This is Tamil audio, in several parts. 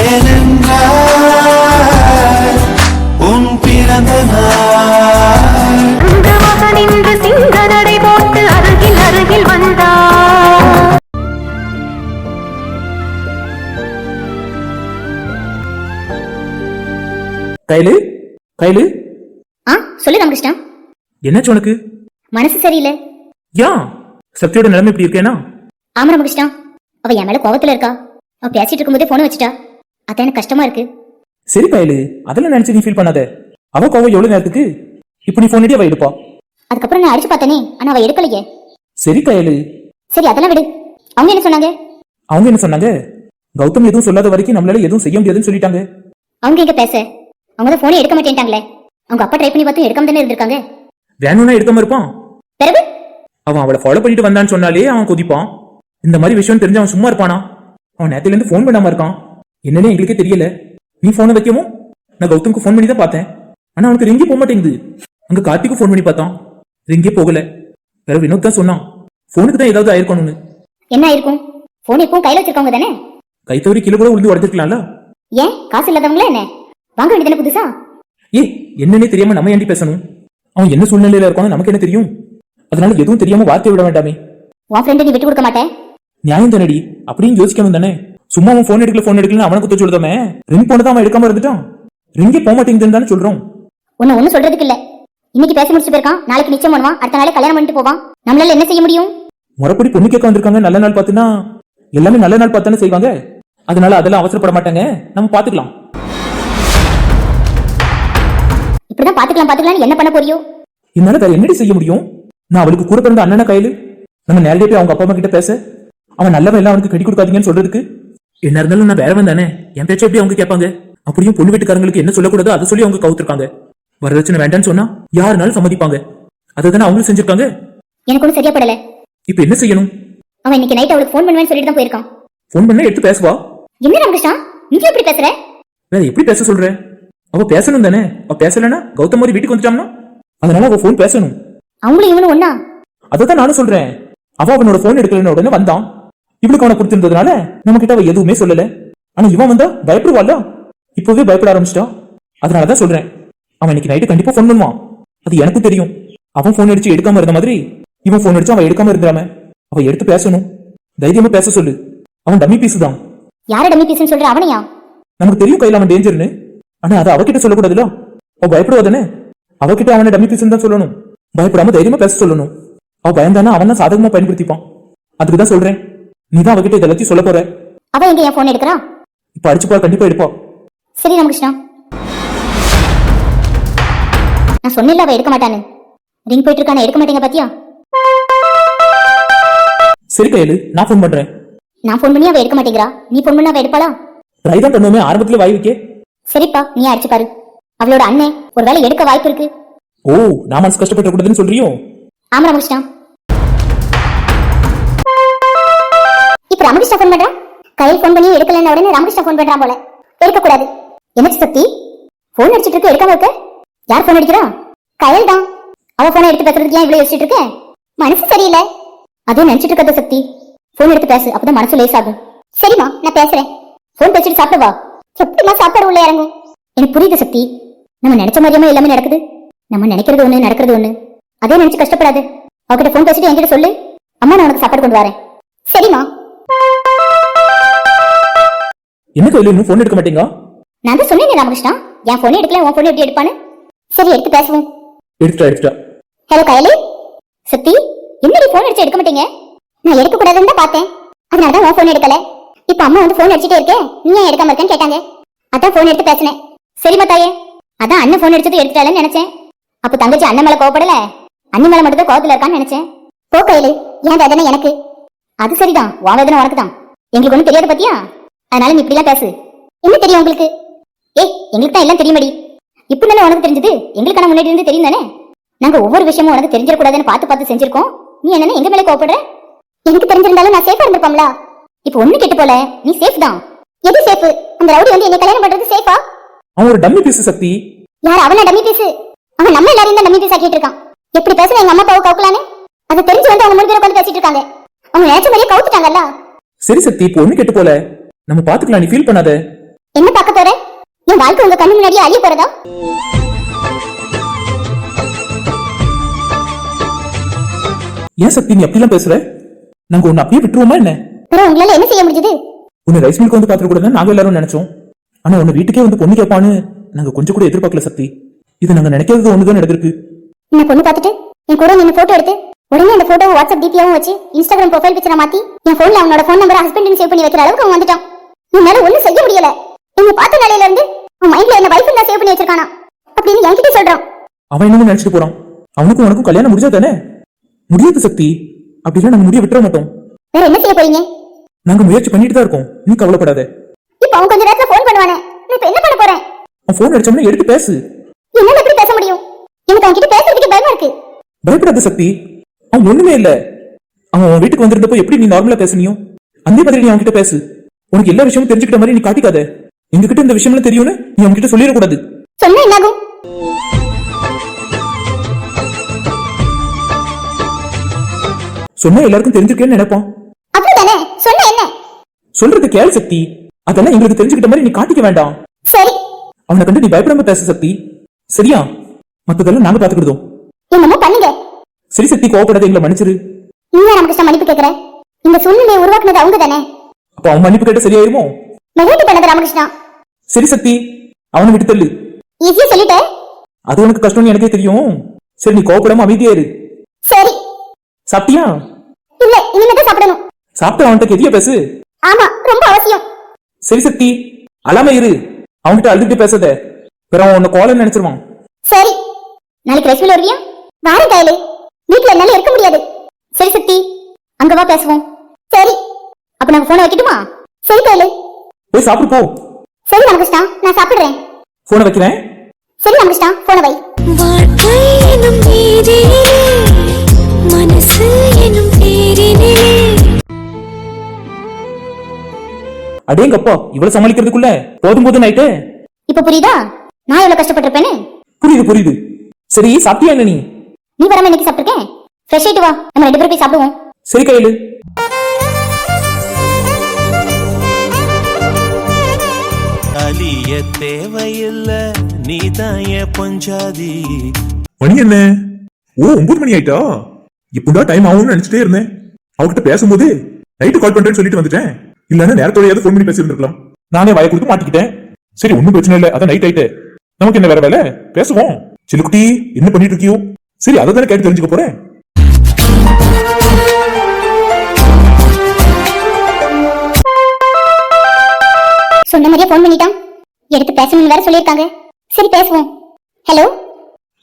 ஏனென்றால் உன் பிறந்த நாள். மகனின்று சிங்க நடை போட்டு அருகில் அருகில் வந்தார். கைலு கைலு. ஆ சொல்லு ராமகிருஷ்ணா. என்னாச்சு உனக்கு? மனசு சரியில்லை. யா சக்தியோட நிலைமை இப்படி இருக்கேனா? ஆமா ராமகிருஷ்ணா. அவ என் மேல கோவத்துல இருக்கா. அவ பேசிட்டு இருக்கும்போதே போன வச்சுட்டா. அதான் எனக்கு கஷ்டமா இருக்கு. சரி கைலு அதெல்லாம் நினைச்சு நீ ஃபீல் பண்ணாத. அவ கோவம் எவ்வளவு நேரத்துக்கு? இப்ப நீ போன் அவ எடுப்பா. அதுக்கப்புறம் நான் அடிச்சு பார்த்தனே ஆனா அவ எடுக்கலையே. சரி கைலு சரி அதெல்லாம் விடு. அவங்க என்ன சொன்னாங்க? அவங்க என்ன சொன்னாங்க? கௌதம் எதுவும் சொல்லாத வரைக்கும் நம்மளால எதுவும் செய்ய முடியாதுன்னு சொல்லிட்டாங்க. அவங்க எங்க பேச? அவங்க தான் போனே எடுக்க மாட்டேன்ட்டாங்களே. அவங்க அப்பா ட்ரை பண்ணி பார்த்தும் எடுக்காம தானே இருந்திருக்காங்க. வேணும்னா எடுக்காம இருப்பான். பிறகு? அவன் அவளை ஃபாலோ பண்ணிட்டு வந்தான்னு சொன்னாலே அவன் கொதிப்பான். இந்த மாதிரி விஷயம் தெரிஞ்சு அவன் சும்மா இருப்பானா? அவன் நேத்துல இருந்து ஃபோன் பண்ணாம இருக்கான். என்னன்னு எங்களுக்கே தெரியல. நீ போனை வைக்கவும்? நான் கௌதம்க்கு ஃபோன் பண்ணி தான் பார்த்தேன். ஆனா அவனுக்கு ரிங்கே போக மாட்டேங்குது. அங்க கார்த்திக்கு ஃபோன் பண்ணி பார்த்தான். ரிங்கே போகல. வேற வினோத் தான் சொன்னான். ஃபோனுக்கு தான் ஏதாவது ஆயிருக்கணும்னு. என்ன ஆயிருக்கும்? போன் எப்பவும் கையில வச்சிருக்கவங்க தானே? கை தவறி கீழே கூட விழுந்து உடச்சிருக்கலாம்ல? ஏன்? காசு இல்லாதவங்களா என்ன? வாங்க வேண்டியதானே புதுசா? ஏய் என்னன்னே தெரியாம நம்ம ஏண்டி பேசணும்? அவன் என்ன சூழ்நிலையில இருக்கான்னு நமக்கு என்ன தெரியும்? அதனால எதுவும் தெரியாம வார்த்தை விட வேண்டாமே. உன் ஃப்ரெண்டு நீ விட்டு கொடுக்க மாட்டேன். நியாயம் தானடி? அப்படின்னு யோசிக்கணும் தானே. சும்மா அவன் ஃபோன் எடுக்கல ஃபோன் எடுக்கல அவனை குத்த சொல்லுதாமே? ரிங் போனதான் அவன் எடுக்காம இருந்துட்டான். ரிங்கே போக மாட்டேங்குதுன்னு தானே சொல்றோம். உன்னை ஒன்னும் சொல்றதுக்கு இல்ல. இன்னைக்கு பேசி முடிச்சு போயிருக்கான். நாளைக்கு நிச்சயம் பண்ணுவான். அடுத்த நாளே கல்யாணம் பண்ணிட்டு போவான். நம்மளால என்ன செய்ய முடியும்? முறைப்படி பொண்ணு கேட்க வந்திருக்காங்க. நல்ல நாள் பார்த்துனா எல்லாமே நல்ல நாள் பார்த்தானே செய்வாங்க? அதனால அதெல்லாம் அவசரப்பட மாட்டாங்க. நம்ம பாத்துக்கலாம் இப்படிதான் பாத்துக்கலாம் பாத்துக்கலாம் என்ன பண்ண போறியோ? என்னால வேற என்னடி செய்ய முடியும்? நான் அவளுக்கு கூட பிறந்த அண்ணன கையில. நம்ம நேரடியா போய் அவங்க அப்பா அம்மா கிட்ட பேச. அவன் நல்லவன் எல்லாம் அவனுக்கு கட்டி கொடுக்காதீங்கன்னு சொல்றதுக்கு. என்ன இருந்தாலும் நான் வேறவன் தானே? என் பேச்ச எப்படி அவங்க கேட்பாங்க? அப்படியும் பொண்ணு வீட்டுக்காரங்களுக்கு என்ன சொல்லக்கூடாதோ அதை சொல்லி அவங்க கவுத்திருக்காங்க. வரதட்சணை வேண்டாம்னு சொன்னா யாருனாலும் சம்மதிப்பாங்க. அதை தானே அவங்களும் செஞ்சிருக்காங்க? எனக்கு ஒன்றும் சரியா படல. இப்ப என்ன செய்யணும்? அவன் இன்னைக்கு நைட் அவளுக்கு ஃபோன் பண்ணுவேன்னு சொல்லிட்டு தான் போயிருக்கான். ஃபோன் பண்ண எடுத்து பேசுவா? என்ன ராமகிருஷ்ணா? நீ எப்படி பேசுற? வேற எப்படி பேச சொல்ற? அவ பேசணும் தானே. அவ பேசலனா கௌதம் மாதிரி வீட்டுக்கு வந்துட்டான்னா? அதனால அவ ஃபோன் பேசணும். அவங்களும் இவனும் ஒன்னா தான் நானும் சொல்றேன். அவ அவனோட போன் எடுக்கலன்னு உடனே வந்தான். இவளுக்கு அவனை கொடுத்திருந்ததுனால நம்ம கிட்ட அவ எதுவுமே சொல்லல. ஆனா இவன் வந்தா பயப்படுவாள்ல இப்பவே பயப்பட ஆரம்பிச்சிட்டான் அதனாலதான் சொல்றேன். அவன் இன்னைக்கு நைட்டு கண்டிப்பா ஃபோன் பண்ணுவான். அது எனக்கும் தெரியும். அவன் ஃபோன் அடிச்சு எடுக்காம இருந்த மாதிரி இவன் ஃபோன் அடிச்சு அவன் எடுக்காம இருந்தாம அவ எடுத்து பேசணும். தைரியமா பேச சொல்லு. அவன் டம்மி பீஸ் தான். யார டம்மி பீஸ்னு சொல்ற அவனையா? நமக்கு தெரியும் கையில அவன் டேஞ்சர்னு ஆனா அது அவகிட்ட சொல்லக்கூடாதுல அவ பயப்படுவா தானே? அவகிட்ட அவனை டம்மி பீஸ் தான் சொல்லணும். பயப்படாம தைரியமா பேச சொல்லணும். அவ பயந்தானா அவன் தான் சாதகமா பயன்படுத்திப்பான். அதுக்கு தான் சொல்றேன். நீ தான் அவகிட்ட இதெல்லாத்தையும் சொல்ல போற? அவ எங்க என் போன் எடுக்கிறா? இப்ப அடிச்சு போற கண்டிப்பா எடுப்பா. சரி ராமகிருஷ்ணா. நான் சொன்னேன்ல அவ எடுக்க மாட்டான்னு. ரிங் போயிட்டு இருக்கான எடுக்க மாட்டேங்க பாத்தியா? சரி கையலு நான் ஃபோன் பண்றேன். நான் ஃபோன் பண்ணி அவ எடுக்க மாட்டேங்கிறா. நீ ஃபோன் பண்ண அவ எடுப்பாளா? ட்ரை தான் பண்ணுவோமே ஆரம்பத்துல வாய் வைக்க. சரிப்பா நீ அடிச்சு பாரு. அவளோட அண்ணன் ஒருவேளை எடுக்க வாய்ப்பு இருக்கு. ஓ நான் மனசு கஷ்டப்பட்ட கூடாதுன்னு சொல்றியோ? ஆமா ராமகிருஷ்ணா. ராமகிருஷ்ணா ஃபோன் பண்றான். கையில் ஃபோன் பண்ணி எடுக்கலன்னு உடனே ராமகிருஷ்ணா ஃபோன் பண்றான் போல. எடுக்க கூடாது என்ன சக்தி? ஃபோன் அடிச்சிட்டு இருக்க எடுக்காம இருக்க? யார் ஃபோன் அடிக்கிறா? கயல் தான் அவ போனை எடுத்து பேசுறதுக்கு ஏன் இவ்வளவு யோசிச்சுட்டு இருக்க? மனசு சரியில்லை. அதுவும் நினைச்சிட்டு இருக்கத சக்தி. ஃபோன் எடுத்து பேசு அப்பதான் மனசு லேசாகும் சரிம்மா நான் பேசுறேன். ஃபோன் பேசிட்டு சாப்பிட்டு வா. எப்படிமா சாப்பாடு உள்ள இறங்கும்? எனக்கு புரியுது சக்தி. நம்ம நினைச்ச மாதிரியுமே எல்லாமே நடக்குது. நம்ம நினைக்கிறது ஒண்ணு நடக்கிறது ஒண்ணு. அதே நினைச்சு கஷ்டப்படாது. அவகிட்ட ஃபோன் பேசிட்டு என்கிட்ட சொல்லு. அம்மா நான் உனக்கு சாப்பாடு கொண்டு வரேன். சரிம்மா. என்ன கையில இன்னும் ஃபோன் எடுக்க மாட்டீங்க நான் தான் சொன்னேன் ராமகிருஷ்ணா. என் போனே எடுக்கல உன் போன் எப்படி எடுப்பான்னு? சரி எடுத்து பேசுவோம். எடுத்துட்டா எடுத்துட்டா. ஹலோ கயலி. சக்தி என்னடி போன் அடிச்சு எடுக்க மாட்டீங்க? நான் எடுக்க கூடாதுன்னு தான் பார்த்தேன். அதனால தான் உன் போன் எடுக்கல. இப்ப அம்மா வந்து போன் அடிச்சிட்டே இருக்கே. நீ ஏன் எடுக்காம இருக்கேன்னு கேட்டாங்க. அதான் போன் எடுத்து பேசினேன். சரிம்மா தாயே அதான் அண்ணன் போன் எடுத்தது எடுத்துட்டாளன்னு நினைச்சேன். அப்ப தங்கச்சி அண்ணன் மேல கோவப்படல? அண்ணி மேல மட்டும் தான் கோவத்துல இருக்கான்னு நினைச்சேன். போ கையில. ஏன் வேதனை எனக்கு? அது சரிதான். உன் வேதனை உனக்கு தான் எங்களுக்கு ஒண்ணும் தெரியாது பத்தியா? அதனால நீ இப்படிலாம் பேசு. என்ன தெரியும் உங்களுக்கு? ஏய் எங்களுக்கு தான் எல்லாம் தெரியுமடி? இப்ப தானே உனக்கு தெரிஞ்சது? எங்களுக்கான முன்னாடி இருந்து தெரியும் தானே? நாங்க ஒவ்வொரு விஷயமும் உனக்கு தெரிஞ்சிடக்கூடாதுன்னு பார்த்து பார்த்து செஞ்சிருக்கோம். நீ என்ன எங்க மேல கோவப்படுற? எனக்கு தெரிஞ்சிருந்தாலும் நான் சேஃபா இருந்திருப்போம்ல இப்ப ஒண்ணு கெட்டு போல. நீ சேஃப் தான். எது சேஃப் அந்த ரவுடி வந்து என்ன கல்யாணம் பண்றது சேஃபா அவன் ஒரு டம்மி பீஸ் சக்தி. யார் அவன டம்மி பீஸ் அவன் நம்ம எல்லாரையும் தான் டம்மி பீஸ் ஆக்கிட்டு இருக்கான். எப்படி பேசுற எங்க அம்மா அப்பாவை கவுக்கலான்னு? அதை தெரிஞ்சு வந்து அவங்க மூணு பேரும் உட்காந்து பேசிட்டு இருக்காங்க. அவங்க நினைச்ச மாதிரியே கவுத்துட்டாங்கல்ல? சரி சக்தி இப்போ ஒண்ணு கெட்டு போல. நம்ம பாத்துக்கலாம் நீ ஃபீல் பண்ணாத. என் வாழ்க்கை உங்க கண்ணு முன்னாடியே அழிய போறதா? ஏன் சக்தி நீ அப்படிலாம் பேசுற? நாங்க உன்னை அப்படியே விட்டுருவோமா என்ன? அப்புறம் உங்களால என்ன செய்ய முடிஞ்சது? உன்னை ரைஸ் மில்க்கு வந்து பாத்துட்டு கூட நாங்க எல்லாரும் நினைச்சோம். ஆனா உன்னை வீட்டுக்கே வந்து பொண்ணு கேட்பான்னு நாங்க கொஞ்சம் கூட எதிர்பார்க்கல சக்தி. இது நாங்க நினைக்கிறது ஒண்ணுதான் நடந்திருக்கு. என்ன பொண்ணு பார்த்துட்டு? என் கூட நின்று போட்டோ எடுத்து உடனே அந்த போட்டோ வாட்ஸ்அப் டிபியாவும் வச்சு இன்ஸ்டாகிராம் ப்ரொஃபைல் பிக்சரை மாத்தி என் போன்ல அவனோட ஃபோன் நம்பர் ஹஸ்பண்ட் சேவ் பண்ணி வைக்கிற அளவுக்கு அவன் வந்துட்டான். என்னால ஒண்ணும் செய்ய முடியல. என்ன பார்த்த நாளையில இருந்து அவன் மைண்ட்ல என்ன வைஃப் தான் சேவ் பண்ணி வச்சிருக்கானா? அப்படின்னு என்கிட்ட சொல்றான் அவன் என்னமோ நினைச்சிட்டு போறான். அவனுக்கும் உனக்கும் கல்யாணம் முடிஞ்சா தானே முடியாது சக்தி. அப்படிலாம் நாங்க முடிய விட்டுற மாட்டோம். வேற என்ன செய்ய போறீங்க? நாங்க முயற்சி பண்ணிட்டு தான் இருக்கோம். நீ கவலைப்படாத. இப்ப அவன் கொஞ்ச நேரத்துல ஃபோன் பண்ணுவானே. நான் இப்ப என்ன பண்ண போறேன்? அவன் போன் அடிச்சோம்னா எடுத்து பேசு. என்னால எப்படி பேச முடியும்? எனக்கு அவன் கிட்ட பேசுறதுக்கு பயமா இருக்கு. பயப்படாத சக்தி. அவன் ஒண்ணுமே இல்ல. அவன் உன் வீட்டுக்கு வந்திருந்தப்போ எப்படி நீ நார்மலா பேசுனியோ? அதே மாதிரி நீ அவன்கிட்ட பேசு. உனக்கு எல்லா விஷயமும் தெரிஞ்சுக்கிட்ட மாதிரி நீ காட்டிக்காத. எங்ககிட்ட இந்த விஷயம்லாம் தெரியும்னு நீ அவன்கிட்ட சொல்லிடக்கூடாது. சொன்னா என்னாகும் சொன்னா எல்லாருக்கும் தெரிஞ்சிருக்கேன்னு நினைப்பான் அப்படிதானே? சொன்னா என்ன? சொல்றது கேள் சக்தி. அதெல்லாம் எங்களுக்கு தெரிஞ்சுக்கிட்ட மாதிரி நீ காட்டிக்க வேண்டாம். சரி. அவனை கண்டு நீ பயப்படாம பேச சக்தி. சரியா? மத்ததெல்லாம் நாங்க பாத்துக்கிடுதோம் என்னமோ பண்ணுங்க. சரி சக்தி கோவப்படாத எங்களை மன்னிச்சிரு. நீ நமக்கு மன்னிப்பு கேக்குற? இந்த சூழ்நிலையை உருவாக்குனது அவங்க தானே அப்ப அவன் மன்னிப்பு கேட்ட சரியாயிருமோ? மெகேட்டி பண்ணது ராமகிருஷ்ணா. சரி சக்தி அவனை விட்டு தள்ளு. ஈஸியா சொல்லிட்டேன் அது உனக்கு கஷ்டம்னு எனக்கே தெரியும். சரி நீ கோவப்படாம அமைதியா இரு. சரி. சாப்பிட்டியா? இல்ல இனிமே தான் சாப்பிடணும். சாப்பிட்டு அவன்கிட்ட கெதியா பேசு. ஆமா ரொம்ப அவசியம். சரி சக்தி அழாம இரு. அவன்கிட்ட அழுதுட்டு பேசாத. பிற அவன் உன்னை கோலன்னு நினைச்சிருவான். சரி. நாளைக்கு ரெஸ்மில் வருவியா? வார கையில. வீட்டுல என்னால இருக்க முடியாது. சரி சக்தி அங்க வா பேசுவோம். அப்ப நாங்க போனை வைக்கட்டுமா? சரி கையில போய் சாப்பிடு போ. சரி ராமகிருஷ்ணா நான் சாப்பிடுறேன். போனை வைக்கிறேன். சரி ராமகிருஷ்ணா போனை வை. வாழ்க்கை எனும் வீதியிலே மனசு எனும் தேரினிலே அடேங்கப்பா இவ்வளவு சமாளிக்கிறதுக்குள்ள? போதும் போதும் ஆயிட்டு இப்ப புரியுதா? நான் எவ்வளவு கஷ்டப்பட்டிருப்பேன்னு? புரியுது புரியுது. சரி சாப்பிட்டியா என்ன நீ? நீ வராம இன்னைக்கு சாப்பிட்டிருக்கேன்? ஃப்ரெஷ் ஆயிட்டு வா. நம்ம ரெண்டு பேரும் போய் சாப்பிடுவோம். சரி கையில. அலிய தேவையில்ல நீதான் என் பஞ்சாதி. மணி என்ன ஓ ஒன்பது மணி ஆயிட்டா? இப்படா டைம் ஆகும்னு நினைச்சிட்டே இருந்தேன். அவகிட்ட பேசும்போது நைட்டு கால் பண்றேன்னு சொல்லிட்டு வந்துட்டேன். இல்லன்னா நேரத்தோடையாவது ஃபோன் பண்ணி பேசியிருந்திருக்கலாம். நானே வாயை கொடுத்து மாட்டிக்கிட்டேன். சரி ஒண்ணும் பிரச்சனை இல்ல அதான் நைட் ஆயிட்டு. நமக்கு என்ன வேற வேலை? பேசுவோம். சிலுக்குட்டி என்ன பண்ணிட்டு இருக்கியோ? சரி அதை தானே கேட்டு தெரிஞ்சுக்க போறேன். சொன்ன மாதிரியே ஃபோன் பண்ணிட்டான் எடுத்து பேசணும்னு வேற சொல்லியிருக்காங்க. சரி பேசுவோம். ஹலோ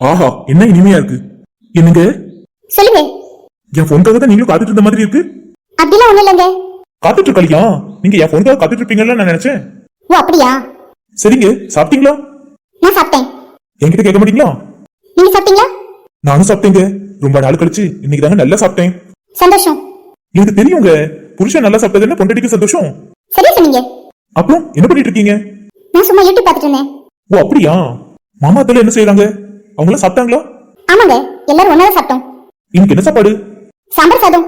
ஆஹா என்ன இனிமையா இருக்கு? என்னங்க? சொல்லுங்க. என் போனுக்காக தான் நீங்களும் காத்துட்டு இருந்த மாதிரி இருக்கு? அப்படிலாம் ஒண்ணும் இல்லைங்க. காத்துட்டு இருக்கலையா நீங்க என் போனுக்காக காத்துட்டு இருப்பீங்கன்னு நான் நினைச்சேன். ஓ அப்படியா? சரிங்க சாப்பிட்டீங்களா? நான் சாப்பிட்டேன். என்கிட்ட கேட்க மாட்டீங்களா? நீங்க சாப்பிட்டீங்களா? நானும் சாப்பிட்டேங்க. ரொம்ப நாள் கழிச்சு இன்னைக்கு தாங்க நல்லா சாப்பிட்டேன். சந்தோஷம். எனக்கு தெரியுங்க புருஷன் நல்லா சாப்பிட்டது என்ன பொண்டாட்டிக்கு சந்தோஷம்? சரியா சொன்னீங்க. அப்புறம் என்ன பண்ணிட்டு இருக்கீங்க? நான் சும்மா யூடியூப் பார்த்துட்டு இருந்தேன். ஓ அப்படியா? மாமா அத்தல என்ன செய்யறாங்க அவங்களாம் சாப்பிட்டாங்களா? ஆமாங்க எல்லாரும் ஒன்னா சாப்பிட்டோம். இன்னைக்கு என்ன சாப்பாடு? சாம்பார் சாதம்.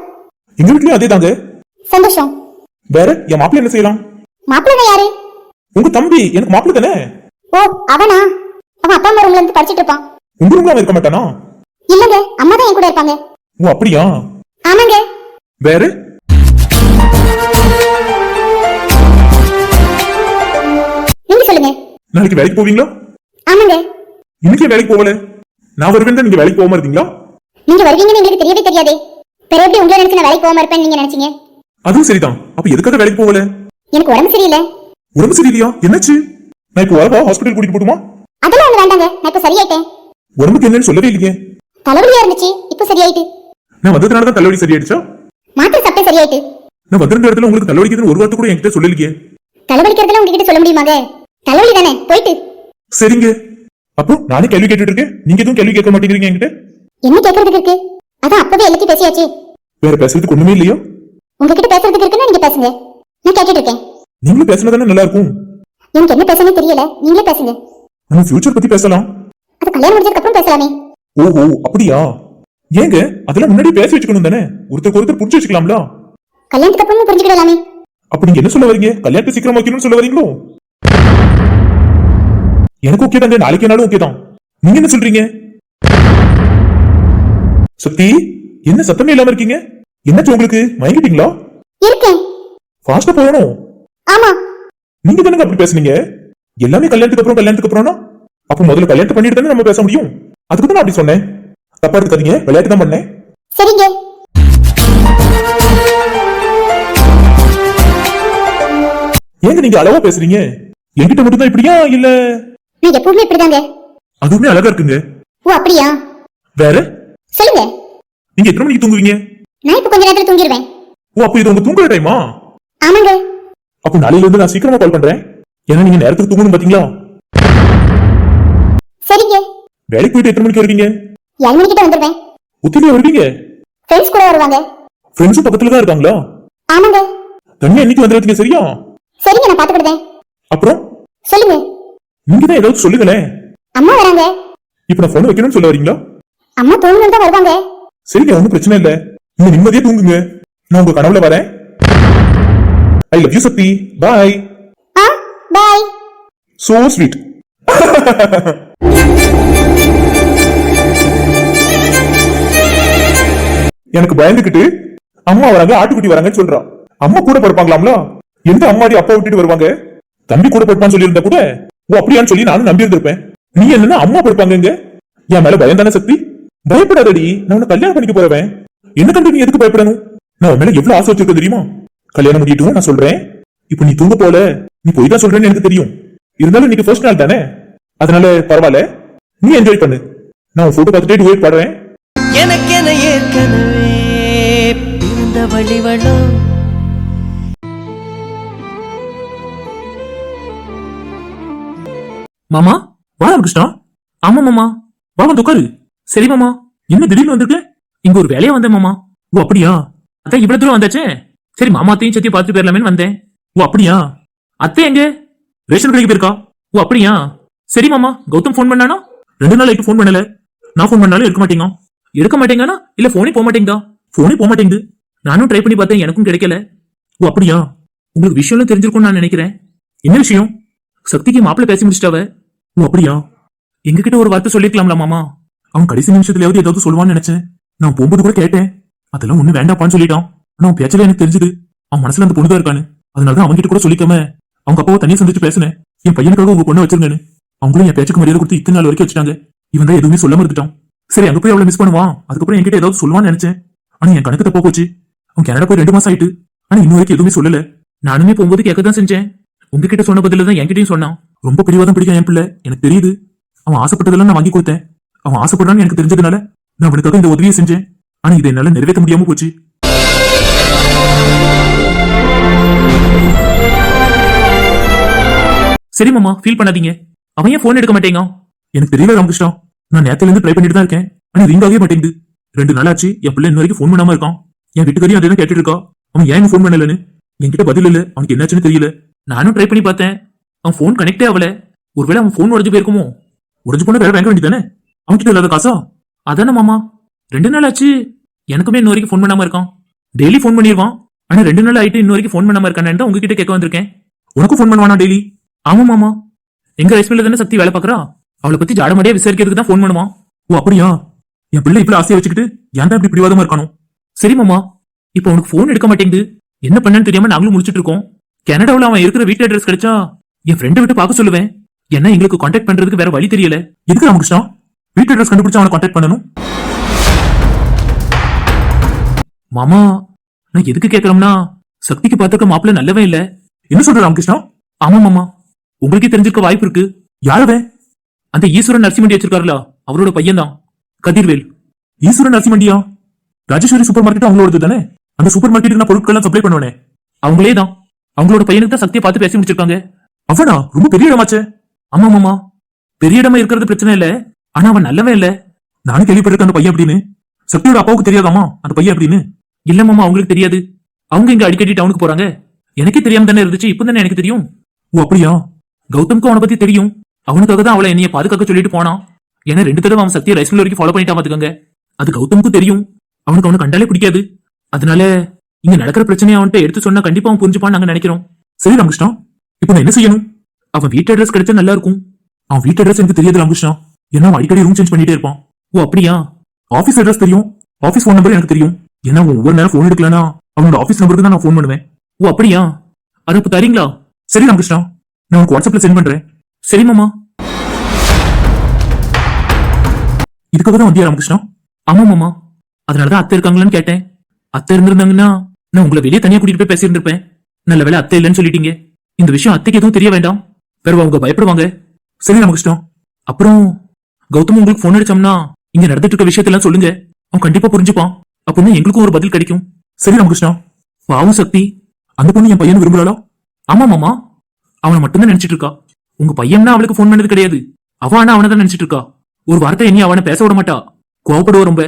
எங்க வீட்லயும் அதே தாங்க சந்தோஷம். வேற என் மாப்பிள்ளை என்ன செய்யலாம் மாப்பிள்ளை யாரு? உங்க தம்பி எனக்கு மாப்பிள்ளை தானே? ஓ அவனா? அவன் அப்பா அம்மா ரூம்ல இருந்து படிச்சிட்டு இருப்பான். உங்க ரூம்ல அவன் இருக்க மாட்டானா? இல்லங்க அம்மா தான் என் கூட இருப்பாங்க. ஓ அப்படியா? ஆமாங்க. வேற? சொல்லுங்க. நாளைக்கு வேலைக்கு போவீங்களா? ஆமாங்க. இன்னைக்கு வேலைக்கு போகல. நான் வருவேன் நீங்க வேலைக்கு போகாம இருந்தீங்களா? நீங்க வருவீங்கன்னு எங்களுக்கு தெரியவே தெரியாதே. பிறகு எப்படி உங்களை நினைச்சு நான் வேலைக்கு போகாம இருப்பேன்னு நீங்க நினைச்சீங்க? அதுவும் சரிதான். அப்ப எதுக்காக வேலைக்கு போகல? எனக்கு உடம்பு சரியில்லை. உடம்பு சரியில்லையா? என்னாச்சு? நான் இப்போ வரவா ஹாஸ்பிட்டல் கூட்டிட்டு போட்டுமா? அதெல்லாம் ஒண்ணு வேண்டாங்க. நான் இப்ப சரியாயிட்டேன். உடம்புக்கு என்னன்னு சொல்லவே இல்லையே. தலைவலியா இருந்துச்சு. இப்ப சரியாயிட்டு. நான் வந்ததுனால தான் தலைவலி சரியாயிடுச்சா? மாத்திரை சாப்பிட்டே சரியாயிட்டு. நான் வந்திருந்த இடத்துல உங்களுக்கு தலைவலிக்குதுன்னு ஒரு வார்த்தை கூட என்கிட்ட சொல்லலையே. தலைவலிக்கிறதுல உங்ககிட்ட சொல்ல முடியுமாங்க? தலைவலி தானே? போயிட்டு. சரிங்க. அப்புறம் நானே கேள்வி கேட்டுட்டு இருக்கேன் நீங்க எதுவும் கேள்வி கேட்க மாட்டேங்கிறீங்க என்கிட்ட? என்ன கேக்குறதுக்கு இருக்கு? அதான் அப்பவே எல்லாத்தையும் பேசியாச்சு. வேற பேசுறதுக்கு ஒண்ணுமே இல்லையா? உங்ககிட்ட பேசுறதுக்கு இருக்குன்னா நீங்க பேசுங்க. நான் கேட்டுட்டு இருக்கேன் நீங்களும் பேசினா தானே நல்லா இருக்கும் எனக்கு என்ன பேசணும்னு தெரியல. நீங்களே பேசுங்க. நம்ம ஃபியூச்சர் பத்தி பேசலாம். அது கல்யாணம் முடிஞ்சதுக்கு அப்புறம் பேசலாமே. ஓஹோ அப்படியா? ஏங்க அதெல்லாம் முன்னாடி பேசி வச்சுக்கணும் தானே? ஒருத்தருக்கு ஒருத்தர் புடிச்சு வச்சுக்கலாம்ல? கல்யாணத்துக்கு அப்புறமும் புரிஞ்சுக்கிடலாமே. அப்ப நீங்க என்ன சொல்ல வரீங்க? கல்யாணத்தை சீக்கிரம் வைக்கணும்னு சொல்ல வரீங்களோ? எனக்கு ஓகே தாங்க நாளைக்கு நாளும் ஓகே தான் நீங்க என்ன சொல்றீங்க? சக்தி என்ன சத்தமே இல்லாம இருக்கீங்க? என்னாச்சு உங்களுக்கு? மயங்கிட்டீங்களா? இருக்கேன். ஃபாஸ்டா போகணும். ஆமா. நீங்க தானங்க அப்படி பேசுனீங்க? எல்லாமே கல்யாணத்துக்கு அப்புறம் கல்யாணத்துக்கு அப்புறம்னா? அப்ப முதல்ல கல்யாணத்தை பண்ணிட்டு தானே நம்ம பேச முடியும்? அதுக்கு தான் அப்படி சொன்னேன். தப்பா எடுத்துக்காதீங்க. விளையாட்டு தான் பண்ணேன். சரிங்க. ஏங்க நீங்க அளவா பேசுறீங்க? என்கிட்ட மட்டும் தான் இப்படியா? இல்ல நான் எப்பவுமே இப்படிதாங்க. அதுவுமே அழகா இருக்குங்க? ஓ அப்படியா? வேற? சொல்லுங்க. நீங்க எத்தனை மணிக்கு தூங்குவீங்க? நான் இப்ப கொஞ்ச நேரத்துல தூங்கிடுவேன் ஓ அப்ப இது உங்க தூங்குற டைமா ஆமாங்க. அப்ப நாளையில இருந்து நான் சீக்கிரமா கால் பண்றேன். ஏன்னா நீங்க நேரத்துக்கு தூங்கணும் பாத்தீங்களா? சரிங்க. வேலைக்கு போயிட்டு எத்தனை மணிக்கு வருவீங்க? ஏழு மணிக்கிட்ட வந்துருவேன். ஒத்திரியா வருவீங்க? ஃப்ரெண்ட்ஸ் கூட வருவாங்க. ஃப்ரெண்ட்ஸும் பக்கத்துல தான் இருக்காங்களா? ஆமாங்க. தனியா என்னைக்கு வந்துடுறீங்க சரியா? சரிங்க நான் பாத்துக்கிட்டேன் அப்புறம்? சொல்லுங்க. நீங்க தான் ஏதாவது சொல்லுங்களேன் அம்மா வராங்க. இப்ப நான் போன் வைக்கணும்னு சொல்ல வரீங்களா? அம்மா தூங்கணும் தான் வருவாங்க. சரிங்க ஒன்றும் பிரச்சனை இல்ல. நீங்க நிம்மதியா தூங்குங்க. நான் உங்க கனவுல வரேன். I love you Sakthi. Bye ah bye so sweet எனக்கு பயந்துகிட்டு அம்மா வராங்க ஆட்டுக்குட்டி வராங்கன்னு சொல்றான் அம்மா கூட படுப்பாங்களாம்ல? எந்த அம்மாடி அப்பா விட்டுட்டு வருவாங்க? தம்பி கூட படுப்பான்னு சொல்லியிருந்தா கூட? ஓ அப்படியான்னு சொல்லி நானும் நம்பி இருந்திருப்பேன். நீ என்னன்னா அம்மா படுப்பாங்க இங்க என் மேல பயம் தானே சக்தி? பயப்படாதடி நான் உன்னை கல்யாணம் பண்ணிக்க போறவன். என்ன கண்டு நீ எதுக்கு பயப்படணும்? நான் உன் மேல எவ்வளவு ஆசை வச்சிருக்க தெரியுமா? கல்யாணம் முடியட்டும் நான் சொல்றேன். இப்ப நீ தூங்க போல நீ போய் தான் சொல்றேன்னு எனக்கு தெரியும். இருந்தாலும் இன்னைக்கு ஃபர்ஸ்ட் நாள் தானே? அதனால பரவாயில்ல நீ என்ஜாய் பண்ணு. நான் போட்டோ பார்த்துட்டே டுவேட் பாடுவேன் எனக்கென ஏற்கனவே பிறந்த வழிவளோ மாமா வா கிருஷ்ணா ஆமா மாமா. வா வந்து உட்காரு. சரி மாமா. என்ன திடீர்னு வந்திருக்க? இங்க ஒரு வேலையா வந்தேன் மாமா. ஓ அப்படியா? அதான் இவ்வளவு தூரம் வந்தாச்சே? சரி மாமாத்தையும் சத்தியும் பார்த்து போயிடலாமேன்னு வந்தேன். ஓ அப்படியா? அத்தை எங்க? ரேஷன் கடைக்கு போயிருக்கா? ஓ அப்படியா? சரி மாமா. கௌதம் ஃபோன் பண்ணானா? ரெண்டு நாள் ஃபோன் பண்ணல. நான் ஃபோன் பண்ணாலும் எடுக்க மாட்டேங்க. எடுக்க மாட்டேங்கன்னா இல்ல போனே போக மாட்டேங்குதா? போனே போக மாட்டேங்குது. நானும் ட்ரை பண்ணி பார்த்தேன் எனக்கும் கிடைக்கல. ஓ அப்படியா? உங்களுக்கு விஷயம்லாம் தெரிஞ்சிருக்கும்னு நான் நினைக்கிறேன். என்ன விஷயம்? சக்திக்கு மாப்பிள்ளை பேசி முடிச்சிட்டாவ? ஓ அப்படியா? எங்ககிட்ட ஒரு வார்த்தை சொல்லிருக்கலாம்ல மாமா. அவன் கடைசி நிமிஷத்துலயாவது ஏதாவது சொல்லுவான்னு நினைச்சேன். நான் போகும்போது கூட கேட்டேன். அதெல்லாம் ஒண்ணு வேண்டாப்பான்னு சொல்லிட்டான். ஆனா அவன் பேச்சல எனக்கு தெரிஞ்சது. அவன் மனசுல அந்த பொண்ணுதான் இருக்கானு அதனாலதான் அவன்கிட்ட கூட சொல்லிக்காம அவங்க அப்பாவை தனியா சந்திச்சு பேசினேன். என் பையனுக்காக உங்க பொண்ணை வச்சிருங்கன்னு அவங்களும் என் பேச்சுக்கு மரியாதை கொடுத்து இத்தனை நாள் வரைக்கும் வச்சுட்டாங்க. இவன் தான் எதுவுமே சொல்லாம இருந்துட்டான். சரி அங்க போய் அவளை மிஸ் பண்ணுவான். அதுக்கப்புறம் என்கிட்ட ஏதாவது சொல்லுவான்னு நினைச்சேன். ஆனா என் கணக்கு தப்பா போச்சு. அவன் கனடா போய் ரெண்டு மாசம் ஆயிட்டு. ஆனா இன்னும் வரைக்கும் எதுவுமே சொல்லல. நானுமே போகும்போது கேட்க தான் செஞ்சேன். உங்ககிட்ட சொன்ன பதில தான் என்கிட்டயும் சொன்னான். ரொம்ப பிடிவாதம் பிடிக்கும் என் பிள்ளை. எனக்கு தெரியுது. அவன் ஆசைப்பட்டதெல்லாம் நான் வாங்கி கொடுத்தேன். அவன் ஆசைப்படுறான்னு எனக்கு தெரிஞ்சதுனால நான் அவனுக்காக இந்த உதவியை செஞ்சேன். ஆனா இதை என்னால நிறைவேற்ற முடியாம போச்சு. சரி மாமா ஃபீல் பண்ணாதீங்க. அவன் ஏன் போன் எடுக்க மாட்டேங்க எனக்கு தெரியல ராமகிருஷ்ணா. நான் நேத்துல இருந்து ட்ரை பண்ணிட்டு தான் இருக்கேன். ஆனா ரிங் ஆகவே மாட்டேங்குது. ரெண்டு நாள் ஆச்சு என் பிள்ளை இன்ன வரைக்கும் ஃபோன் பண்ணாம இருக்கான். என் வீட்டுக்காரியும் அதெல்லாம் கேட்டுட்டு இருக்கா. அவன் ஏன் ஃபோன் பண்ணலன்னு? என்கிட்ட பதில் இல்ல. அவனுக்கு என்னாச்சுன்னு தெரியல. நானும் ட்ரை பண்ணி பார்த்தேன். அவன் ஃபோன் கனெக்டே ஆகல. ஒருவேளை அவன் ஃபோன் உடஞ்சு போயிருக்குமோ? உடஞ்சு போன வேற வாங்க வேண்டியதானே அவன்கிட்ட இல்லாத காசா? அதானே மாமா. ரெண்டு நாள் ஆச்சு. எனக்குமே இன்ன வரைக்கும் ஃபோன் பண்ணாம இருக்கான். டெய்லி ஃபோன் பண்ணிடுவான் ஆனா ரெண்டு நாள் ஆயிட்டு இன்ன வரைக்கும் ஃபோன் பண்ணாம இருக்கானு தான் உங்ககிட்ட கேட்க வந்திருக்கேன். உனக்கும் ஃபோன் பண்ணுவானா டெய்லி ஆமா மாமா. எங்க ரைஸ் தானே சக்தி வேலை பாக்குறா அவளை பத்தி ஜாடமாடியா விசாரிக்கிறதுக்கு தான் ஃபோன் பண்ணுவான். ஓ அப்படியா? என் பிள்ளை இப்படி ஆசையை வச்சுக்கிட்டு ஏன் இப்படி பிடிவாதமா இருக்கானோ? சரி மாமா. இப்போ உனக்கு ஃபோன் எடுக்க மாட்டேங்குது. என்ன பண்ணன்னு தெரியாம நாங்களும் முடிச்சிட்டு இருக்கோம். கனடாவில் அவன் இருக்கிற வீட்டு அட்ரஸ் கிடைச்சா என் ஃப்ரெண்டை விட்டு பார்க்க சொல்லுவேன். என்ன எங்களுக்கு காண்டாக்ட் பண்றதுக்கு வேற வழி தெரியல. எதுக்கு ராமகிருஷ்ணா? வீட்டு அட்ரஸ் கண்டுபிடிச்சு அவனை காண்டாக்ட் பண்ணணும். மாமா நான் எதுக்கு கேட்கறோம்னா சக்திக்கு பார்த்துக்க மாப்பிள்ள நல்லவே இல்ல. என்ன சொல்ற ராமகிருஷ்ணா? ஆமா மாமா. உங்களுக்கே தெரிஞ்சிருக்க வாய்ப்பு இருக்கு. யாரவே அந்த ஈஸ்வரன் நரசிமண்டி வச்சிருக்காருல அவரோட பையன் தான் கதிர்வேல். ஈஸ்வரன் நரசிமண்டியா ராஜேஸ்வரி சூப்பர் மார்க்கெட் அவங்களோடது தானே அந்த சூப்பர் மார்க்கெட்டுக்கு நான் பொருட்கள் சப்ளை பண்ணுவேனே. அவங்களே தான். அவங்களோட பையனுக்கு தான் சக்தியை பார்த்து பேசி முடிச்சிருக்காங்க. அவனா? ரொம்ப பெரிய இடமாச்சே. ஆமா மாமா. பெரிய இடமா இருக்கிறது பிரச்சனை இல்ல. ஆனா அவன் நல்லவன் இல்ல. நானும் கேள்விப்பட்டிருக்கேன் அந்த பையன் அப்படின்னு. சக்தியோட அப்பாவுக்கு தெரியாதாமா? அந்த பையன் அப்படின்னு. இல்ல மாமா அவங்களுக்கு தெரியாது. அவங்க இங்க அடிக்கடி டவுனுக்கு போறாங்க. எனக்கே தெரியாம தானே இருந்துச்சு. இப்போ தானே எனக்கு தெரியும். ஓ அப்படியா? கௌதம்க்கு அவனை பத்தி தெரியும். அவனுக்காக தான் அவளை என்னைய பாதுகாக்க சொல்லிட்டு போனான். ஏன்னா ரெண்டு தடவை அவன் சக்தியை ரைஸ் மில் வரைக்கும் ஃபாலோ பண்ணிட்டா பாத்துக்கங்க. அது கௌதம்க்கும் தெரியும். அவனுக்கு அவனை கண்டாலே பிடிக்காது. அதனால இங்க நடக்கிற பிரச்சனையை அவன்கிட்ட எடுத்து சொன்னா கண்டிப்பா அவன் புரிஞ்சுப்பான்னு நாங்க நினைக்கிறோம். சரி ராமகிருஷ்ணா. இப்போ நான் என்ன செய்யணும்? அவன் வீட்டு அட்ரஸ் கிடைச்சா நல்லா இருக்கும். அவன் வீட்டு அட்ரஸ் எனக்கு தெரியாது ராமகிருஷ்ணா. ஏன்னா அவன் அடிக்கடி ரூம் சேஞ்ச் பண்ணிட்டே இருப்பான். ஓ அப்படியா? ஆபீஸ் அட்ரஸ் தெரியும். ஆபீஸ் ஃபோன் நம்பர் எனக்கு தெரியும். ஏன்னா அவன் ஒவ்வொரு நேரம் ஃபோன் எடுக்கலனா அவனோட ஆபீஸ் நம்பருக்கு தான் நான் ஃபோன் பண்ணுவேன். ஓ அப்படியா? அது இப்ப தரீங்களா? சரி ராமகிருஷ்ணா. நான் உனக்கு வாட்ஸ்அப்ல சென்ட் பண்றேன். சரி மாமா. இதுக்காக தான் வந்தியா ராமகிருஷ்ணா? ஆமா மாமா. அதனாலதான் அத்தை இருக்காங்களான்னு கேட்டேன். அத்தை இருந்திருந்தாங்கன்னா நான் உங்களை வெளியே தனியா கூட்டிட்டு போய் பேசியிருந்திருப்பேன். நல்ல வேலை அத்தை இல்லைன்னு சொல்லிட்டீங்க. இந்த விஷயம் அத்தைக்கு எதுவும் தெரிய வேண்டாம். பெருவா அவங்க பயப்படுவாங்க. சரி ராமகிருஷ்ணா அப்புறம் கௌதம் உங்களுக்கு ஃபோன் அடிச்சோம்னா இங்க நடந்துட்டு இருக்க விஷயத்தெல்லாம் சொல்லுங்க. அவன் கண்டிப்பா புரிஞ்சுப்பான். அப்படின்னு எங்களுக்கும் ஒரு பதில் கிடைக்கும். சரி ராமகிருஷ்ணா பாவம் சக்தி. அந்த பொண்ணு என் பையன் விரும்புறாளா? ஆமா மாமா. அவனை மட்டும்தான் நினைச்சிட்டு இருக்கா. உங்க பையன்னா அவளுக்கு ஃபோன் பண்ணது கிடையாது. அவ ஆனா அவனை தான் நினைச்சிட்டு இருக்கா. ஒரு வார்த்தை இனி அவனை பேச விட மாட்டா. கோவப்படுவா ரொம்ப.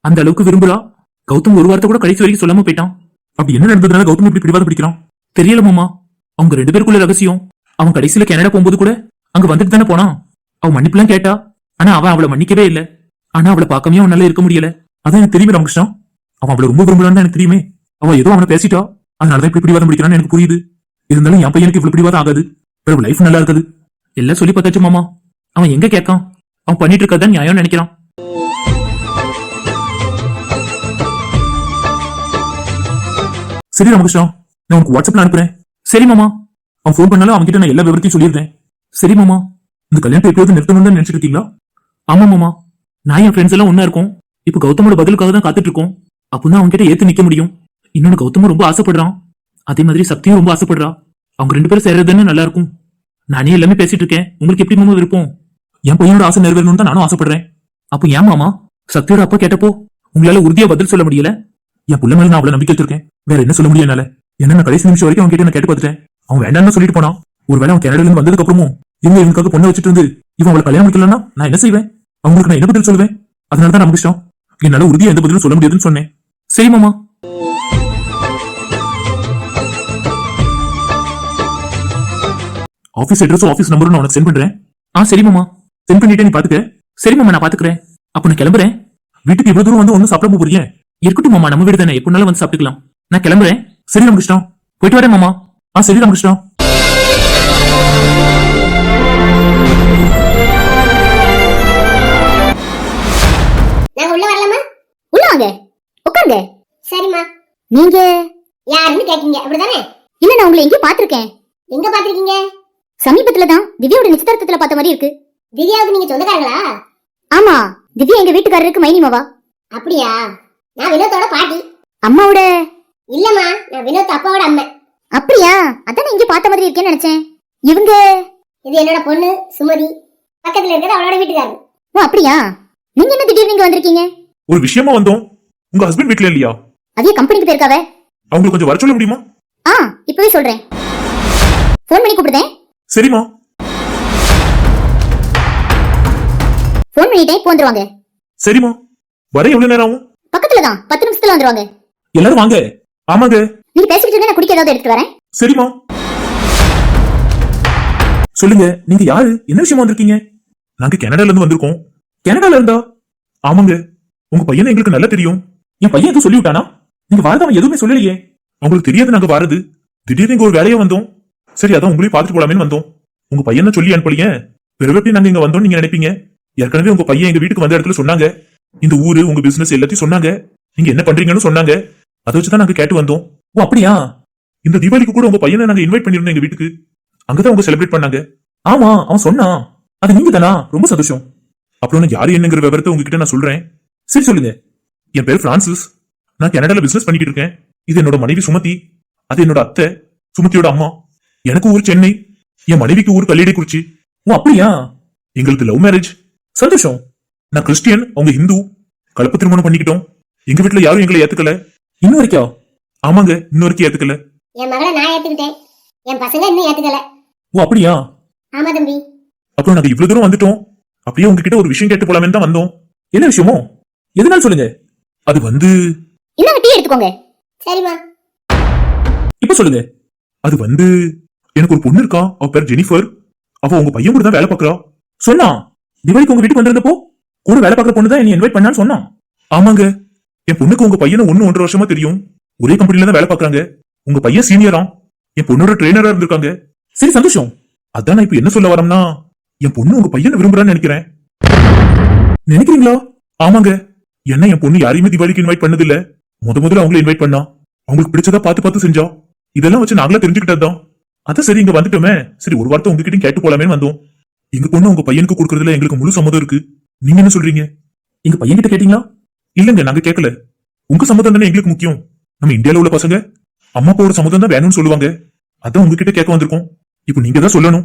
அந்த அளவுக்கு விரும்புறா? கௌதம் ஒரு வார்த்தை கூட கடைசி வரைக்கும் சொல்லாம போயிட்டான். அப்படி என்ன நடந்ததுனால கௌதம் இப்படி பிடிவாத பிடிக்கிறான்? தெரியல மாமா. அவங்க ரெண்டு பேருக்குள்ள ரகசியம். அவன் கடைசியில கனடா போகும்போது கூட அங்க வந்துட்டு தானே போனான். அவன் மன்னிப்புலாம் கேட்டா. ஆனா அவன் அவளை மன்னிக்கவே இல்ல. ஆனா அவளை பார்க்கவே அவனால இருக்க முடியல. அதான் எனக்கு தெரியுமே ராமகிருஷ்ணா. அவன் அவளை ரொம்ப விரும்பலான்னு எனக்கு தெரியுமே. அவன் ஏதோ அவனை பேசிட்டா. அதனாலதான் இப்படி பிடிவாதம் பிடிக்கிறான்னு எனக்கு புரியுது. இருந்தாலும் என் பையனுக்கு இவ்வளவு பிடிவாதம் ஆகாது. பிறகு லைஃப் நல்லா இருக்குது. எல்லாம் சொல்லி பார்த்தாச்சு மாமா. அவன் எங்க கேட்கான்? அவன் பண்ணிட்டு இருக்கதான் நியாயம் நினைக்கிறான். சரி ராமகிருஷ்ணா நான் உனக்கு வாட்ஸ்அப்ல அனுப்புறேன். சரி மாமா. அவன் ஃபோன் பண்ணாலும் அவன்கிட்ட நான் எல்லா விவரத்தையும் சொல்லியிருந்தேன் சரி மாமா. இந்த கல்யாணத்தை எப்படியாவது நிறுத்தணும்னு தான் நினைச்சிட்டு இருக்கீங்களா ஆமா மாமா. நான் என் ஃப்ரெண்ட்ஸ் எல்லாம் ஒன்னா இருக்கும். இப்போ கௌதமோட பதிலுக்காக தான் காத்துட்டு இருக்கோம் அப்பதான் அவங்க கிட்ட ஏத்து நிக்க முடியும். இன்னொன்னு கௌதமும் ரொம்ப ஆசைப்படுறான். அதே மாதிரி சக்தியும் ரொம்ப ஆசைப்படுறா. அவங்க ரெண்டு பேரும் சேர்றதுன்னு நல்லா இருக்கும் நானே எல்லாமே பேசிட்டு இருக்கேன் உங்களுக்கு எப்படி மாமா விருப்பம்? என் பையனோட ஆசை நிறைவேறணும்னு தான் நானும் ஆசைப்படுறேன். அப்போ ஏன் மாமா? சக்தியோட அப்பா கேட்டப்போ உங்களால உறுதியா பதில் சொல்ல முடியல? என் புள்ள மேல நான் அவ்வளவு நம்பிக்கை வச்சிருக்கேன். வேற என்ன சொல்ல முடியும் என்னால? என்ன நான் கடைசி நிமிஷம் வரைக்கும் அவன் கிட்ட நான் கேட்டு பார்த்துட்டேன். அவன் வேண்டாம்னு சொல்லிட்டு போனான். ஒருவேளை அவன் கனடால இருந்து வந்ததுக்கு அப்புறமும் இவங்க இவனுக்காக பொண்ணை வச்சுட்டு இருந்து இவன் அவளை கல்யாணம் முடிக்கலன்னா நான் என்ன செய்வேன்? அவங்களுக்கு நான் என்ன பதில் சொல்லுவேன்? அதனால தான் நமக்கு இஷ்டம். என்னால உறுதியா எந்த பதிலும் சொல்ல முடியாதுன்னு சொன்னேன். சரி மாமா. ஆபீஸ் அட்ரஸும் ஆபீஸ் நம்பரும் நான் உனக்கு சென்ட் பண்றேன். ஆ சரி மாமா. சென்ட் பண்ணிட்டே நீ பாத்துக்க. சரி மாமா நான் பாத்துக்கிறேன். அப்ப நான் கிளம்புறேன். வீட்டுக்கு இவ்வளவு தூரம் வந்து ஒன்னும் சாப்பிட போறீங்க இருக்கட்டும் மாமா நம்ம வீடு தானே. எப்படினாலும் வந்து சாப்பிட்டுக்கலாம். நான் கிளம்புறேன். சரி ராமகிருஷ்ணா. போயிட்டு வரேன் மாமா. ஆ சரி ராமகிருஷ்ணா. நாங்க உள்ள வரலாமா? உள்ள வாங்க. உட்காருங்க. சரிம்மா. நீங்க யாருன்னு கேட்டீங்க. அப்படிதானே? இல்ல நான் உங்களை எங்கேயும் பாத்திருக்கேன் எங்க பாத்திருக்கீங்க சமீபத்துல தான் திவ்யாவோட நிச்சயதார்த்தத்துல பார்த்த மாதிரி இருக்கு. திவ்யாவுக்கு நீங்க சொந்தக்காரங்களா? ஆமா. திவ்யா எங்க வீட்டுக்காரருக்கு மைனி மாவா. அப்படியா? நான் வினோத்தோட பாட்டி. அம்மாவோட? இல்லம்மா நான் வினோத் அப்பாவோட அம்மா அப்படியா? அதான் இங்க பார்த்த மாதிரி இருக்கேன்னு நினைச்சேன். இவங்க? இது என்னோட பொண்ணு சுமதி. பக்கத்துல இருக்கிறது அவளோட வீட்டுக்காரர். ஓ அப்படியா? நீங்க என்ன திடீர்னு இங்க வந்திருக்கீங்க? ஒரு விஷயமா வந்தோம். உங்க ஹஸ்பண்ட் வீட்ல இல்லையா? அதே கம்பெனிக்கு போயிருக்காவே? அவங்களுக்கு கொஞ்சம் வர சொல்ல முடியுமா? ஆ இப்பவே சொல்றேன். ஃபோன் பண்ணி கூப்பிடுதேன். சரிம்மா. ஃபோன் பண்ணிட்டேன் இப்போ வந்துருவாங்க. சரிம்மா. வர எவ்வளவு நேரம் ஆகும்? பக்கத்துல தான் பத்து நிமிஷத்துல வந்துருவாங்க. எல்லாரும் வாங்க. ஆமாங்க. நீங்க பேசிக்கிட்டு இருங்க நான் குடிக்க ஏதாவது எடுத்துட்டு வரேன். சரிம்மா. சொல்லுங்க நீங்க யாரு? என்ன விஷயமா வந்திருக்கீங்க? நாங்க கனடால இருந்து வந்திருக்கோம். கனடால இருந்தா? ஆமாங்க. உங்க பையனை எங்களுக்கு நல்லா தெரியும். என் பையன் எதுவும் சொல்லி விட்டானா நீங்க வாழ்ந்து அவன் எதுவுமே சொல்லலையே. அவங்களுக்கு தெரியாது நாங்க வாரது. திடீர்னு இங்க ஒரு வேலையா வந்தோம். சரி அதான் உங்களையும் பார்த்துட்டு போலாமேன்னு வந்தோம். உங்க பையனை சொல்லி அனுப்பலீங்க பிறகு எப்படி நாங்க இங்க வந்தோம் நீங்க நினைப்பீங்க? ஏற்கனவே உங்க பையன் எங்க வீட்டுக்கு வந்த இடத்துல சொன்னாங்க. இந்த ஊரு உங்க பிசினஸ் எல்லாத்தையும் சொன்னாங்க. நீங்க என்ன பண்றீங்கன்னு சொன்னாங்க. அதை வச்சுதான் நாங்க கேட்டு வந்தோம். ஓ அப்படியா? இந்த தீபாவளிக்கு கூட உங்க பையனை நாங்க இன்வைட் பண்ணிருந்தோம் எங்க வீட்டுக்கு. அங்கதான் அவங்க செலிப்ரேட் பண்ணாங்க. ஆமா அவன் சொன்னான். அது நீங்க தானா ரொம்ப சந்தோஷம். அப்புறம் யாரு என்னங்கிற விவரத்தை உங்ககிட்ட நான் சொல்றேன். சரி சொல்லுங்க. என் பேர் பிரான்சிஸ். நான் கனடால பிசினஸ் பண்ணிக்கிட்டு இருக்கேன். இது என்னோட மனைவி சுமதி. அது என்னோட அத்தை சுமதியோட அம்மா. எனக்கு ஊர் சென்னை. என் மனைவிக்கு ஊர் கல்லிடைக்குறிச்சி. ஓ அப்படியா? எங்களுக்கு லவ் மேரேஜ் சந்தோஷம். நான் கிறிஸ்டியன் அவங்க ஹிந்து. கலப்பு திருமணம் பண்ணிக்கிட்டோம். எங்க வீட்ல யாரும் எங்களை ஏத்துக்கல. இன்னும் வரைக்கும் ஆமாங்க இன்ன வரைக்கும் ஏத்துக்கல. என் மகளை நான் ஏத்துக்கிட்டேன். என் பசங்க இன்னும் ஏத்துக்கல. ஓ அப்படியா? ஆமா தம்பி. அப்புறம் நாங்க இவ்வளவு தூரம் வந்துட்டோம். அப்படியே உங்ககிட்ட ஒரு விஷயம் கேட்டு போலாமே தான் வந்தோம். என்ன விஷயமோ? எதனால சொல்லுங்க? அது வந்து இன்னும் டீ எடுத்துக்கோங்க. சரிம்மா. இப்ப சொல்லுங்க. அது வந்து எனக்கு ஒரு பொண்ணு இருக்கா? அவ பேர் ஜெனிஃபர். அவ உங்க பையன் கூட தான் வேலை பாக்குறா சொன்னா திவாலிக்கு உங்க வீட்டுக்கு வந்திருந்தப்போ கூட வேலை பார்க்குற பொண்ணு தான் என்ன இன்வைட் பண்ணான்னு சொன்னான். ஆமாங்க. என் பொண்ணுக்கு உங்க பையனை ஒன்னு ஒன்றரை வருஷமா தெரியும். ஒரே கம்பெனில தான் வேலை பாக்குறாங்க உங்க பையன் சீனியரா என் பொண்ணோட ட்ரெயினரா இருந்திருக்காங்க. சரி சந்தோஷம். அதான் நான் இப்ப என்ன சொல்ல வரேன்னா என் பொண்ணு உங்க பையனை விரும்புறான்னு நினைக்கிறேன். நினைக்கிறீங்களா? ஆமாங்க. என்ன என் பொண்ணு யாரையுமே தீபாவளிக்கு இன்வைட் பண்ணதில்ல. முத முதல்ல அவங்கள இன்வைட் பண்ணா. அவங்களுக்கு பிடிச்சதா பார்த்து பார்த்து செஞ்சா. இதெல்லாம் வச்சு நாங்களா தெரிஞ்சுக்கிட்டதுதான். அதான் சரி இங்க வந்துட்டோமே. சரி ஒரு வார்த்தை உங்ககிட்ட கேட்டு போலாமே வந்தோம். எங்க பொண்ணு உங்க பையனுக்கு கொடுக்கறதுல எங்களுக்கு முழு சம்மதம் இருக்கு. நீங்க என்ன சொல்றீங்க? எங்க பையன் கிட்ட கேட்டீங்களா? இல்லங்க நாங்க கேட்கல உங்க சம்மதம் தானே எங்களுக்கு முக்கியம். நம்ம இந்தியால உள்ள பசங்க அம்மா அப்பாவோட சம்மதம் தான் வேணும்னு சொல்லுவாங்க. அதான் உங்ககிட்ட கேட்க வந்திருக்கோம். இப்போ நீங்க தான் சொல்லணும்.